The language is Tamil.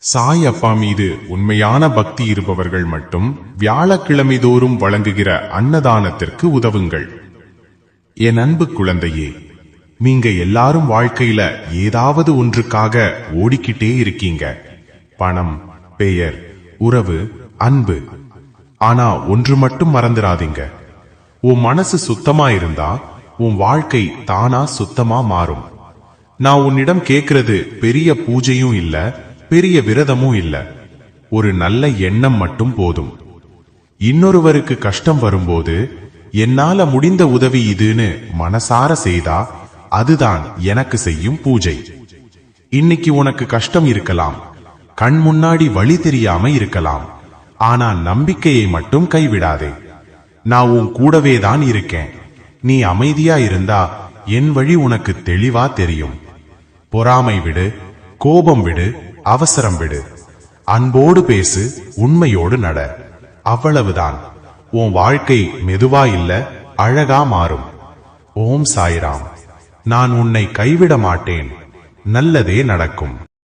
சாய் அப்பா மீது உண்மையான பக்தி இருப்பவர்கள் மட்டும் வியாழக்கிழமை தோறும் வழங்குகிற அன்னதானத்திற்கு உதவுங்கள். என் அன்பு குழந்தையே நீங்க எல்லாரும் வாழ்க்கையில ஏதாவது ஒன்றுக்காக ஓடிக்கிட்டே இருக்கீங்க. பணம் பெயர் உறவு அன்பு. ஆனா ஒன்று மட்டும் மறந்துடாதீங்க உன் மனசு சுத்தமா இருந்தா உன் வாழ்க்கை தானா சுத்தமா மாறும். நான் உன்னிடம் கேக்குறது பெரிய பூஜையும் இல்லை பெரிய விரதமும் இல்ல. ஒரு நல்ல எண்ணம் மட்டும் போதும். இன்னொருவருக்கு கஷ்டம் வரும்போது என்னால முடிந்த உதவி இதுன்னு மனசார செய்தா அதுதான் எனக்கு செய்யும் பூஜை. இன்னைக்கு உனக்கு கஷ்டம் இருக்கலாம். கண் முன்னாடி வழி தெரியாம இருக்கலாம். ஆனா நம்பிக்கையை மட்டும் கைவிடாதே. நான் உன் கூடவே தான் இருக்கேன். நீ அமைதியா இருந்தா என் வழி உனக்கு தெளிவா தெரியும். பொறாமை விடு கோபம் விடு அவசரம் விடு. அன்போடு பேசு உண்மையோடு நட. அவ்வளவுதான். உன் வாழ்க்கை மெதுவா இல்ல அழகா மாறும். ஓம் சாய்ராம். நான் உன்னை கைவிட மாட்டேன். நல்லதே நடக்கும்.